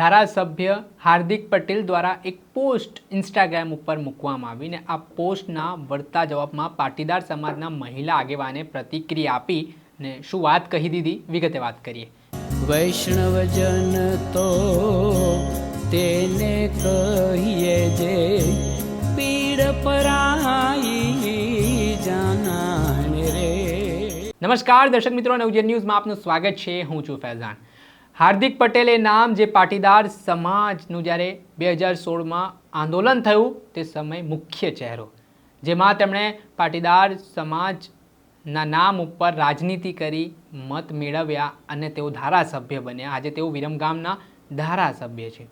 ધારાસભ્ય હાર્દિક પટેલ દ્વારા એક પોસ્ટ ઇન્સ્ટાગ્રામ ઉપર મૂકવામાં આવીને આ પોસ્ટના વળતા જવાબમાં પાટીદાર સમાજના મહિલા આગેવાને પ્રતિક્રિયા આપી ને શું વાત કહી દીધી? વિગતે વાત કરીએ. વૈષ્ણવજન તો તેને કહીએ જે પીડ પરાઈ જાનાને રે. નમસ્કાર દર્શક મિત્રો નવજન ન્યૂઝમાં આપનું સ્વાગત છે. હું છું ફૈઝાન. હાર્દિક પટેલે નામ જે પાટીદાર સમાજનું જ્યારે બે હજાર સોળમાં આંદોલન થયું, તે સમય મુખ્ય ચહેરો. જેમાં તેમણે પાટીદાર સમાજના નામ ઉપર રાજનીતિ કરી મત મેળવ્યા અને તેઓ ધારાસભ્ય બન્યા. આજે તેઓ વિરમગામના ધારાસભ્ય છે.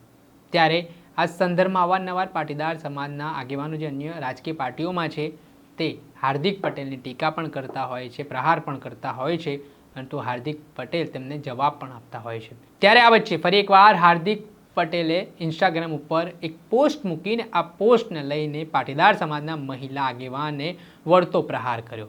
ત્યારે આ સંદર્ભમાં અવારનવાર પાટીદાર સમાજના આગેવાનો જે અન્ય રાજકીય પાર્ટીઓમાં છે, તે હાર્દિક પટેલની ટીકા પણ કરતા હોય છે, પ્રહાર પણ કરતા હોય છે. પરંતુ હાર્દિક પટેલ તેમને જવાબ પણ આપતા હોય છે. ત્યારે આ વચ્ચે ફરી એકવાર હાર્દિક પટેલે ઇન્સ્ટાગ્રામ ઉપર એક પોસ્ટ મૂકીને આ પોસ્ટને લઈને પાટીદાર સમાજના મહિલા આગેવાને વળતો પ્રહાર કર્યો.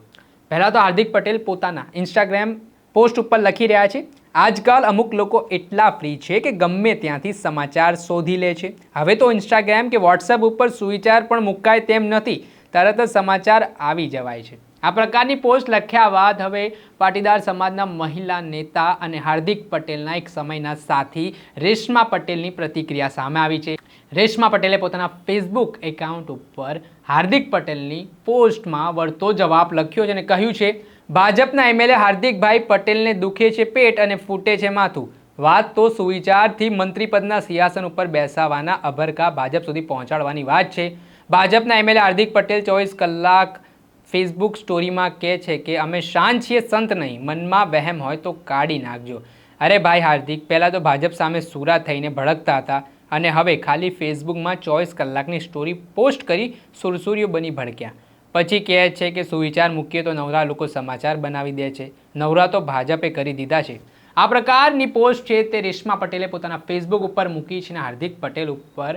પહેલાં તો હાર્દિક પટેલ પોતાના ઇન્સ્ટાગ્રામ પોસ્ટ ઉપર લખી રહ્યા છે, આજકાલ અમુક લોકો એટલા ફ્રી છે કે ગમે ત્યાંથી સમાચાર શોધી લે છે. હવે તો ઇન્સ્ટાગ્રામ કે વોટ્સએપ ઉપર સુવિચાર પણ મુકાય તેમ નથી. તરત જ સમાચાર આવી જવાય છે. આ પ્રકારની પોસ્ટ લખ્યા બાદ હવે પાટીદાર સમાજના મહિલા નેતા અને હાર્દિક પટેલના એક સમયના સાથી રેશમા પટેલની પ્રતિક્રિયા સામે આવી છે. રેશમા પટેલે પોતાના ફેસબુક એકાઉન્ટ ઉપર હાર્દિક પટેલની પોસ્ટમાં વળતો જવાબ લખ્યો છે અને કહ્યું છે, ભાજપના એમએલએ હાર્દિકભાઈ પટેલને દુખે છે પેટ અને ફૂટે છે માથું. વાત તો સુવિચારથી મંત્રીપદના સિંહાસન ઉપર બેસાવાના અભરકા ભાજપ સુધી પહોંચાડવાની વાત છે. ભાજપના એમએલએ હાર્દિક પટેલ ચોવીસ કલાક ફેસબુક સ્ટોરીમાં કહે છે કે, અમે શાંત છીએ, સંત નહીં. મનમાં વહેમ હોય તો કાઢી નાખજો. અરે ભાઈ હાર્દિક, પહેલાં તો ભાજપ સામે સુરા થઈને ભડકતા હતા અને હવે ખાલી ફેસબુકમાં ચોવીસ કલાકની સ્ટોરી પોસ્ટ કરી સુરસુરીઓ બની ભડક્યા. પછી કહે છે કે, સુવિચાર મૂકીએ તો નવરા લોકો સમાચાર બનાવી દે છે. નવરા તો ભાજપે કરી દીધા છે. આ પ્રકારની પોસ્ટ છે તે રેશમા પટેલે પોતાના ફેસબુક ઉપર મૂકી છે અને હાર્દિક પટેલ ઉપર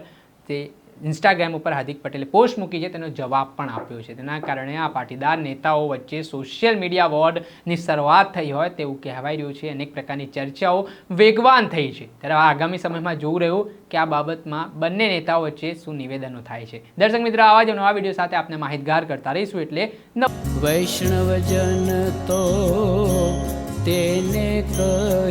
તે ઇન્સ્ટાગ્રામ ઉપર હાર્દિક પટેલે પોસ્ટ મૂકી છે, તેનો જવાબ પણ આપ્યો છે. તેના કારણે આ પાટીદાર નેતાઓ વચ્ચે સોશિયલ મીડિયા વોર્ડની શરૂઆત થઈ હોય તેવું કહેવાય રહ્યું છે. અનેક પ્રકારની ચર્ચાઓ વેગવાન થઈ છે. ત્યારે આગામી સમયમાં જોવું રહ્યું કે આ બાબતમાં બંને નેતાઓ વચ્ચે શું નિવેદનો થાય છે. દર્શક મિત્રો, આવા જ નવા વીડિયો સાથે આપણે માહિતગાર કરતા રહીશું એટલે વૈષ્ણવજન તો તેને કહીએ